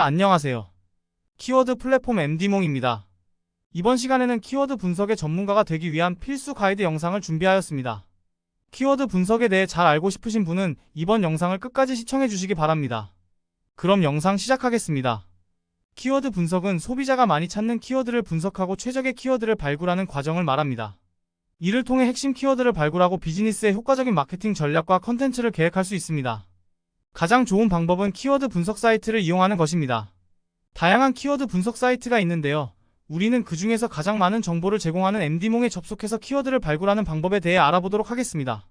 안녕하세요. 키워드 플랫폼 MD몽입니다. 이번 시간에는 키워드 분석의 전문가가 되기 위한 필수 가이드 영상을 준비하였습니다. 키워드 분석에 대해 잘 알고 싶으신 분은 이번 영상을 끝까지 시청해 주시기 바랍니다. 그럼 영상 시작하겠습니다. 키워드 분석은 소비자가 많이 찾는 키워드를 분석하고 최적의 키워드를 발굴하는 과정을 말합니다. 이를 통해 핵심 키워드를 발굴하고 비즈니스의 효과적인 마케팅 전략과 컨텐츠를 계획할 수 있습니다. 가장 좋은 방법은 키워드 분석 사이트를 이용하는 것입니다. 다양한 키워드 분석 사이트가 있는데요. 우리는 그 중에서 가장 많은 정보를 제공하는 MD몽에 접속해서 키워드를 발굴하는 방법에 대해 알아보도록 하겠습니다.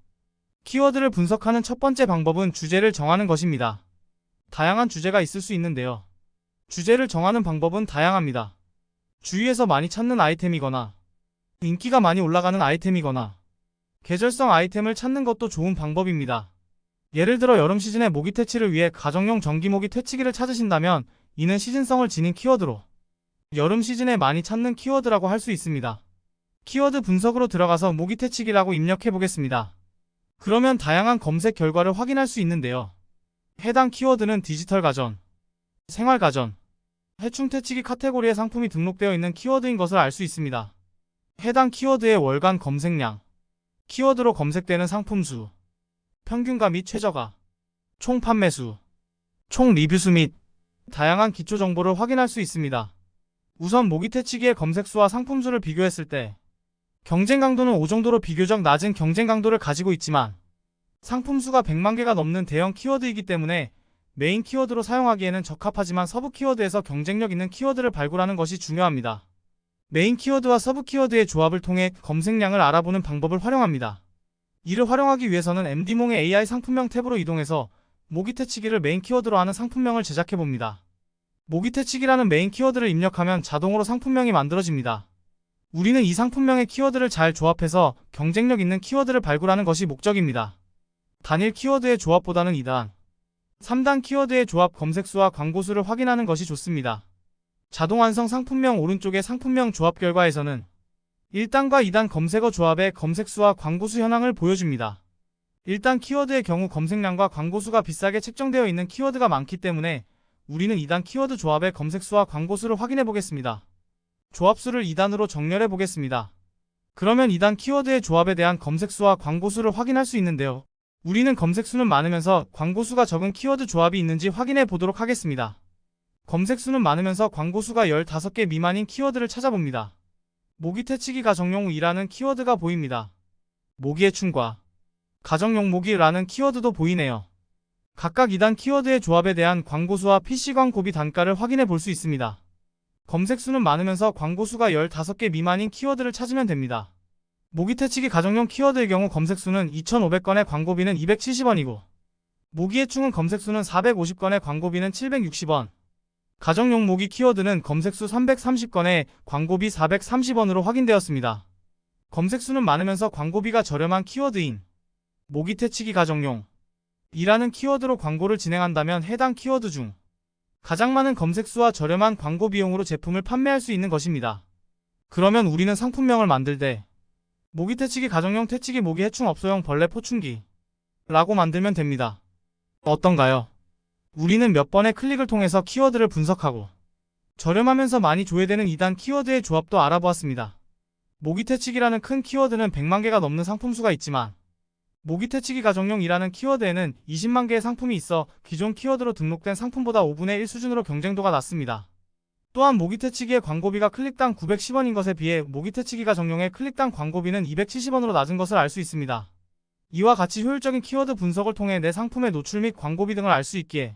키워드를 분석하는 첫 번째 방법은 주제를 정하는 것입니다. 다양한 주제가 있을 수 있는데요. 주제를 정하는 방법은 다양합니다. 주위에서 많이 찾는 아이템이거나 인기가 많이 올라가는 아이템이거나 계절성 아이템을 찾는 것도 좋은 방법입니다. 예를 들어 여름 시즌에 모기 퇴치를 위해 가정용 전기 모기 퇴치기를 찾으신다면 이는 시즌성을 지닌 키워드로 여름 시즌에 많이 찾는 키워드라고 할 수 있습니다. 키워드 분석으로 들어가서 모기 퇴치기라고 입력해 보겠습니다. 그러면 다양한 검색 결과를 확인할 수 있는데요. 해당 키워드는 디지털 가전, 생활 가전, 해충 퇴치기 카테고리의 상품이 등록되어 있는 키워드인 것을 알 수 있습니다. 해당 키워드의 월간 검색량, 키워드로 검색되는 상품 수, 평균가 및 최저가, 총 판매 수, 총 리뷰 수 및 다양한 기초 정보를 확인할 수 있습니다. 우선 모기 퇴치기의 검색 수와 상품 수를 비교했을 때 경쟁 강도는 5 정도로 비교적 낮은 경쟁 강도를 가지고 있지만 상품 수가 100만 개가 넘는 대형 키워드이기 때문에 메인 키워드로 사용하기에는 적합하지만 서브 키워드에서 경쟁력 있는 키워드를 발굴하는 것이 중요합니다. 메인 키워드와 서브 키워드의 조합을 통해 검색량을 알아보는 방법을 활용합니다. 이를 활용하기 위해서는 MD몽의 AI 상품명 탭으로 이동해서 모기 퇴치기를 메인 키워드로 하는 상품명을 제작해 봅니다. 모기 퇴치기라는 메인 키워드를 입력하면 자동으로 상품명이 만들어집니다. 우리는 이 상품명의 키워드를 잘 조합해서 경쟁력 있는 키워드를 발굴하는 것이 목적입니다. 단일 키워드의 조합보다는 2단, 3단 키워드의 조합 검색수와 광고수를 확인하는 것이 좋습니다. 자동 완성 상품명 오른쪽의 상품명 조합 결과에서는 1단과 2단 검색어 조합의 검색수와 광고수 현황을 보여줍니다. 1단 키워드의 경우 검색량과 광고수가 비싸게 책정되어 있는 키워드가 많기 때문에 우리는 2단 키워드 조합의 검색수와 광고수를 확인해 보겠습니다. 조합수를 2단으로 정렬해 보겠습니다. 그러면 2단 키워드의 조합에 대한 검색수와 광고수를 확인할 수 있는데요. 우리는 검색수는 많으면서 광고수가 적은 키워드 조합이 있는지 확인해 보도록 하겠습니다. 검색수는 많으면서 광고수가 15개 미만인 키워드를 찾아봅니다. 모기 퇴치기 가정용 이라는 키워드가 보입니다. 모기의 충과 가정용 모기라는 키워드도 보이네요. 각각 2단 키워드의 조합에 대한 광고수와 PC 광고비 단가를 확인해 볼 수 있습니다. 검색수는 많으면서 광고수가 15개 미만인 키워드를 찾으면 됩니다. 모기 퇴치기 가정용 키워드의 경우 검색수는 2,500건에 광고비는 270원이고 모기의 충은 검색수는 450건에 광고비는 760원 가정용 모기 키워드는 검색수 330건에 광고비 430원으로 확인되었습니다. 검색수는 많으면서 광고비가 저렴한 키워드인 모기 퇴치기 가정용 이라는 키워드로 광고를 진행한다면 해당 키워드 중 가장 많은 검색수와 저렴한 광고 비용으로 제품을 판매할 수 있는 것입니다. 그러면 우리는 상품명을 만들 때 모기 퇴치기 가정용 퇴치기 모기 해충 업소용 벌레 포충기 라고 만들면 됩니다. 어떤가요? 우리는 몇 번의 클릭을 통해서 키워드를 분석하고 저렴하면서 많이 조회되는 2단 키워드의 조합도 알아보았습니다. 모기 퇴치기라는 큰 키워드는 100만 개가 넘는 상품 수가 있지만 모기 퇴치기 가정용이라는 키워드에는 20만 개의 상품이 있어 기존 키워드로 등록된 상품보다 5분의 1 수준으로 경쟁도가 낮습니다. 또한 모기 퇴치기의 광고비가 클릭당 910원인 것에 비해 모기 퇴치기 가 정용의 클릭당 광고비는 270원으로 낮은 것을 알 수 있습니다. 이와 같이 효율적인 키워드 분석을 통해 내 상품의 노출 및 광고비 등을 알 수 있기에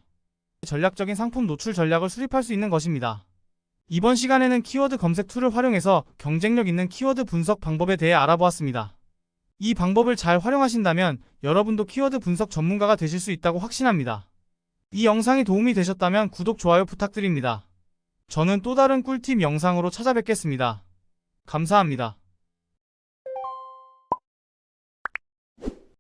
전략적인 상품 노출 전략을 수립할 수 있는 것입니다. 이번 시간에는 키워드 검색 툴을 활용해서 경쟁력 있는 키워드 분석 방법에 대해 알아보았습니다. 이 방법을 잘 활용하신다면 여러분도 키워드 분석 전문가가 되실 수 있다고 확신합니다. 이 영상이 도움이 되셨다면 구독, 좋아요 부탁드립니다. 저는 또 다른 꿀팁 영상으로 찾아뵙겠습니다. 감사합니다.